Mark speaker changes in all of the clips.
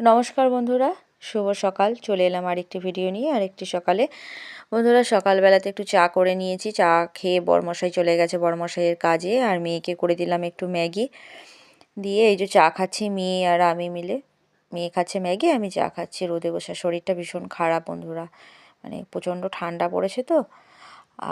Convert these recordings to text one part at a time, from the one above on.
Speaker 1: নমস্কার বন্ধুরা, শুভ সকাল। চলে এলাম আরেকটি ভিডিও নিয়ে, আরেকটি সকালে। বন্ধুরা, সকালবেলাতে একটু চা করে নিয়েছি। চা খেয়ে বরমশাই চলে গেছে, বরমশাইয়ের কাজে। আর মেয়েকে করে দিলাম একটু ম্যাগি। দিয়ে এই যে চা খাচ্ছি মেয়ে আর আমি মিলে। মেয়ে খাচ্ছে ম্যাগি, আমি চা খাচ্ছি রোদে বসে। শরীরটা ভীষণ খারাপ বন্ধুরা। মানে প্রচণ্ড ঠান্ডা পড়েছে তো।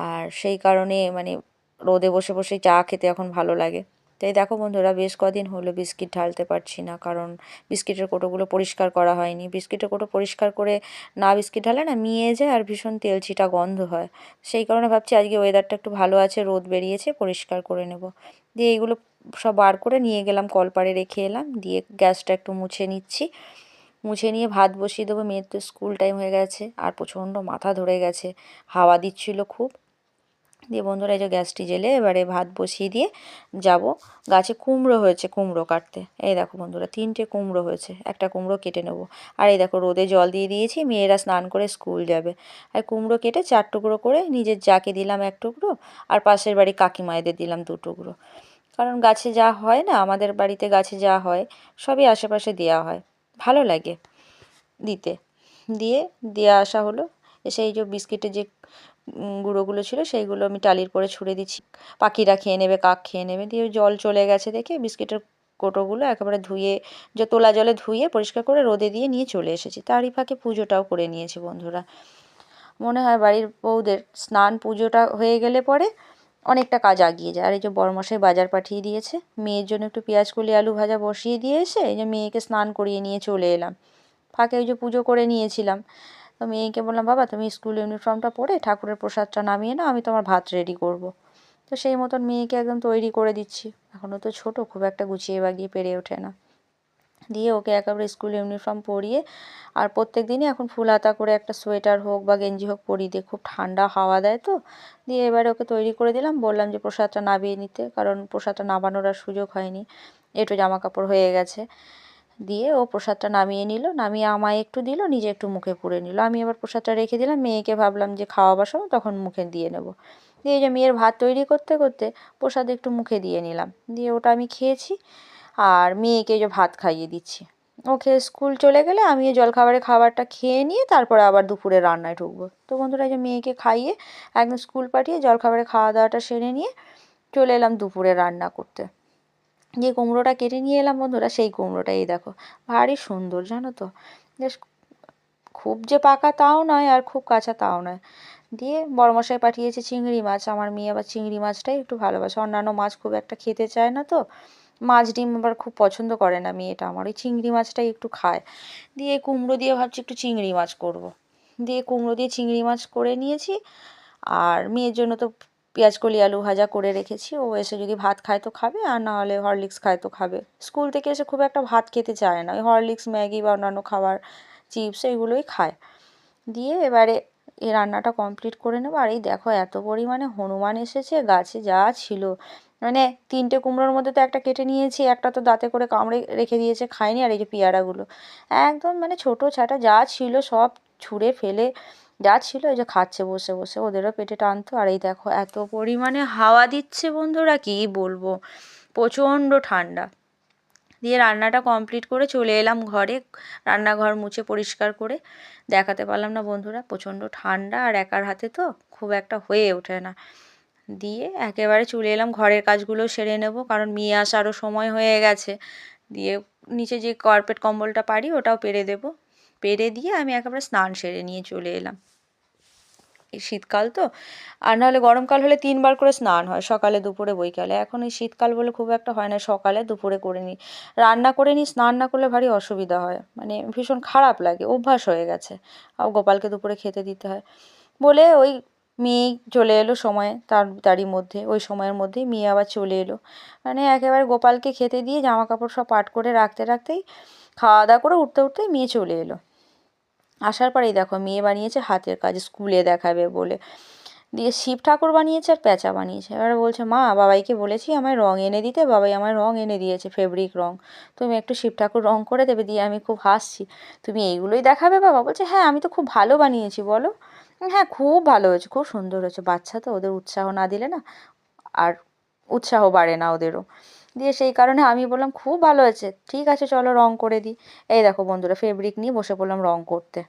Speaker 1: আর সেই কারণে মানে রোদে বসে বসে চা খেতে এখন ভালো লাগে। তাই দেখো বন্ধুরা, বেশ কদিন হলো বিস্কিট ঢালতে পারছি না, কারণ বিস্কিটের কোটোগুলো পরিষ্কার করা হয়নি। বিস্কিটের কোটো পরিষ্কার করে না বিস্কিট ঢালে না মিয়ে যায় আর ভীষণ তেলচিটা গন্ধ হয়। সেই কারণে ভাবছি আজকে ওয়েদারটা একটু ভালো আছে, রোদ বেরিয়েছে, পরিষ্কার করে নেব। দিয়ে এইগুলো সব বার করে নিয়ে গেলাম, কলপারে রেখে এলাম, দিয়ে গ্যাসটা একটু মুছে নিচ্ছি। মুছে নিয়ে ভাত বসিয়ে দেবো, মেয়ের তো স্কুল টাইম হয়ে গেছে, আর প্রচণ্ড মাথা ধরে গেছে, হাওয়া দিচ্ছিল খুব। দিয়ে বন্ধুরা এই যে গ্যাসটি জেলে এবারে ভাত বসিয়ে দিয়ে যাব। গাছে কুমড়ো হয়েছে, কুমড়ো কাটতে। এই দেখো বন্ধুরা, তিনটে কুমড়ো হয়েছে, একটা কুমড়ো কেটে নেব। আর এই দেখো রোদে জল দিয়ে দিয়েছি, মেয়েরা স্নান করে স্কুল যাবে। আর কুমড়ো কেটে চার টুকরো করে নিজের যাকে দিলাম এক টুকরো, আর পাশের বাড়ি কাকিমায়েদের দিলাম দু টুকরো। কারণ গাছে যা হয় না, আমাদের বাড়িতে গাছে যা হয়, সবই আশেপাশে দেওয়া হয়। ভালো লাগে দিতে। দিয়ে দিয়ে আসা হলো। এসে এই যে বিস্কিটের যে গুঁড়োগুলো ছিল, সেইগুলো আমি টালির পরে ছুঁড়ে দিচ্ছি। পাখিরা খেয়ে নেবে, কাক খেয়ে নেবে। দিয়ে জল চলে গেছে দেখে বিস্কিটের কোটোগুলো একেবারে ধুয়ে, যে তোলা জলে ধুয়ে পরিষ্কার করে রোদে দিয়ে নিয়ে চলে এসেছি। তারই ফাঁকে পুজোটাও করে নিয়েছি বন্ধুরা। মনে হয় বাড়ির বউদের স্নান পুজোটা হয়ে গেলে পরে অনেকটা কাজ আগিয়ে যায়। আর এই যে বড়মশাই বাজার পাঠিয়ে দিয়েছে, মেয়ের জন্য একটু পেঁয়াজ কলি আলু ভাজা বসিয়ে দিয়ে এসে এই যে মেয়েকে স্নান করিয়ে নিয়ে চলে এলাম। ফাঁকে ওই যে পুজো করে নিয়েছিলাম। তো মেয়েকে বললাম, বাবা, তুমি স্কুল ইউনিফর্মটা পরে ঠাকুরের প্রসাদটা নামিয়ে নাও, আমি তোমার ভাত রেডি করব। তো সেই মতন মেয়েকে একদম তৈরি করে দিচ্ছি। এখনও তো ছোট, খুব একটা গুছিয়ে বাগিয়ে পেরে ওঠে না। দিয়ে ওকে একেবারে স্কুল ইউনিফর্ম পরিয়ে আর প্রত্যেক দিনই এখন ফুল হাতা করে একটা সোয়েটার হোক বা গেঞ্জি হোক পরিয়ে দিয়ে খুব ঠান্ডা হাওয়া দেয় তো। দিয়ে এবারে ওকে তৈরি করে দিলাম, বললাম যে প্রসাদটা নামিয়ে নিতে, কারণ প্রসাদটা নামানোর আর সুযোগ হয়নি। একটু জামা কাপড় হয়ে গেছে। দিয়ে ও প্রসাদটা নামিয়ে নিল, নামিয়ে আমায় একটু দিল, নিজে একটু মুখে পুড়ে নিল। আমি এবার প্রসাদটা রেখে দিলাম, মেয়েকে ভাবলাম যে খাওয়াবার সময় তখন মুখে দিয়ে নেব। দিয়ে যে মেয়ের ভাত তৈরি করতে করতে প্রসাদ একটু মুখে দিয়ে নিলাম। দিয়ে ওটা আমি খেয়েছি আর মেয়েকে যে ভাত খাইয়ে দিচ্ছি। ও খেয়ে স্কুল চলে গেলে আমি জলখাবারে খাবারটা খেয়ে নিয়ে তারপরে আবার দুপুরে রান্নায় ঢুকবো। তো বন্ধুরা যে মেয়েকে খাইয়ে একদম স্কুল পাঠিয়ে জলখাবারে খাওয়া দাওয়াটা সেরে নিয়ে চলে এলাম দুপুরে রান্না করতে। যে কুমড়োটা কেটে নিয়ে এলাম বন্ধুরা, সেই কুমড়োটা এই দেখো, ভারী সুন্দর, জানো তো? বেশ খুব যে পাকা তাও নয় আর খুব কাঁচা তাও নয়। দিয়ে বড়মশাই পাঠিয়েছে চিংড়ি মাছ, আমার মেয়ে আবার চিংড়ি মাছটাই একটু ভালোবাসে। অন্যান্য মাছ খুব একটা খেতে চায় না তো, মাছ ডিম আবার খুব পছন্দ করে না মেয়েটা আমার, ওই চিংড়ি মাছটাই একটু খায়। দিয়ে কুমড়ো দিয়ে ভাবছি একটু চিংড়ি মাছ করব। দিয়ে কুমড়ো দিয়ে চিংড়ি মাছ করে নিয়েছি, আর মেয়ের জন্য তো পেঁয়াজ কলি, আলু ভাজা করে রেখেছি। ও এসে যদি ভাত খায় তো খাবে, আর না হলে হরলিক্স খায় তো খাবে। স্কুল থেকে এসে খুব একটা ভাত খেতে চায় না। ওই হরলিক্স, ম্যাগি বা অন্যান্য খাবার, চিপস এইগুলোই খায়। দিয়ে এবারে এই রান্নাটা কমপ্লিট করে নেব। আর এই দেখো এত পরিমাণে হনুমান এসেছে, গাছে যা ছিল। মানে তিনটে কুমড়োর মধ্যে তো একটা কেটে নিয়েছি, একটা তো দাঁতে করে কামড়ে রেখে দিয়েছে, খায়নি। আর এই যে পেয়ারাগুলো, একদম মানে ছোটো ছাটা যা ছিল সব ছুঁড়ে ফেলে যা ছিল ওই যে খাচ্ছে, বসে বসে ওদেরও পেটে টানতো। আর এই দেখো, এত পরিমাণে হাওয়া দিচ্ছে বন্ধুরা, কী বলব? প্রচণ্ড ঠান্ডা। দিয়ে রান্নাটা কমপ্লিট করে চলে এলাম ঘরে, রান্নাঘর মুছে পরিষ্কার করে। দেখাতে পারলাম না বন্ধুরা, প্রচণ্ড ঠান্ডা আর একার হাতে তো খুব একটা হয়ে ওঠে না। দিয়ে একেবারে চলে এলাম, ঘরের কাজগুলো সেরে নেব, কারণ মেয়ে আসারও সময় হয়ে গেছে। দিয়ে নিচে যে কার্পেট কম্বলটা পারি, ওটাও পেরে দেব। পেরে দিয়ে আমি একেবারে স্নান সেরে নিয়ে চলে এলাম। এই শীতকাল তো, আর নাহলে গরমকাল হলে তিনবার করে স্নান হয়, সকালে, দুপুরে, বৈকালে। এখন এই শীতকাল বলে খুব একটা হয় না, সকালে, দুপুরে করে নিই। রান্না করে নিই, স্নান না করলে ভারী অসুবিধা হয়। মানে ভীষণ খারাপ লাগে, অভ্যাস হয়ে গেছে। আর গোপালকে দুপুরে খেতে দিতে হয়। বলে ওই মেয়ে চলে এলো সময়ে, তার, তারই মধ্যে, ওই সময়ের মধ্যেই মেয়ে আবার চলে এলো। মানে একেবারে গোপালকে খেতে দিয়ে জামা কাপড় সব পাট করে রাখতে, রাখতেই খাওয়া দাওয়া করে উঠতে, উঠতেই মেয়ে চলে এলো। আসার পরেই দেখো মেয়ে বানিয়েছে, হাতের কাজ, স্কুলে দেখাবে বলে। দিয়ে শিব ঠাকুর বানিয়েছে আর প্যাঁচা বানিয়েছে। এবারে বলছে, মা, বাবাইকে বলেছি আমায় রং এনে দিতে, বাবাই আমায় রং এনে দিয়েছে ফেব্রিক রং। তুমি একটু শিব ঠাকুর রং করে দেবে, দিয়ে আমি খুব হাসছি। তুমি এইগুলোই দেখাবে বাবা? বলছে হ্যাঁ আমি তো খুব ভালো বানিয়েছি, বলো। হ্যাঁ খুব ভালো হয়েছে, খুব সুন্দর হয়েছে। বাচ্চা তো, ওদের উৎসাহ না দিলে না, আর উৎসাহ বাড়ে না ওদেরও। দিয়ে সেই কারণে আমি বললাম, খুব ভালো হয়েছে। ঠিক আছে, চলো রং করে দিই। এই দেখো বন্ধুরা ফেব্রিক নিয়ে বসে পড়লাম রং করতে।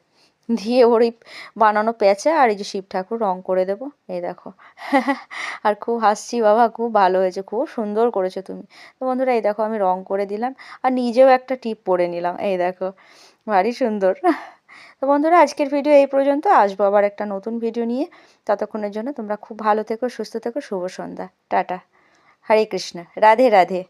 Speaker 1: দিয়ে ওর এই বানানো প্যাঁচা আর এই যে শিব ঠাকুর রং করে দেবো। এই দেখো, আর খুব হাসছি, বাবা, খুব ভালো হয়েছে, খুব সুন্দর করেছ তুমি। তো বন্ধুরা, এই দেখো আমি রং করে দিলাম আর নিজেও একটা টিপ পরে নিলাম। এই দেখো, ভারী সুন্দর। তো বন্ধুরা, আজকের ভিডিও এই পর্যন্ত। আসব আবার একটা নতুন ভিডিও নিয়ে। ততক্ষণের জন্য তোমরা খুব ভালো থেকো, সুস্থ থেকো, শুভ সন্ধ্যা। টাটা। हरे कृष्ण राधे राधे।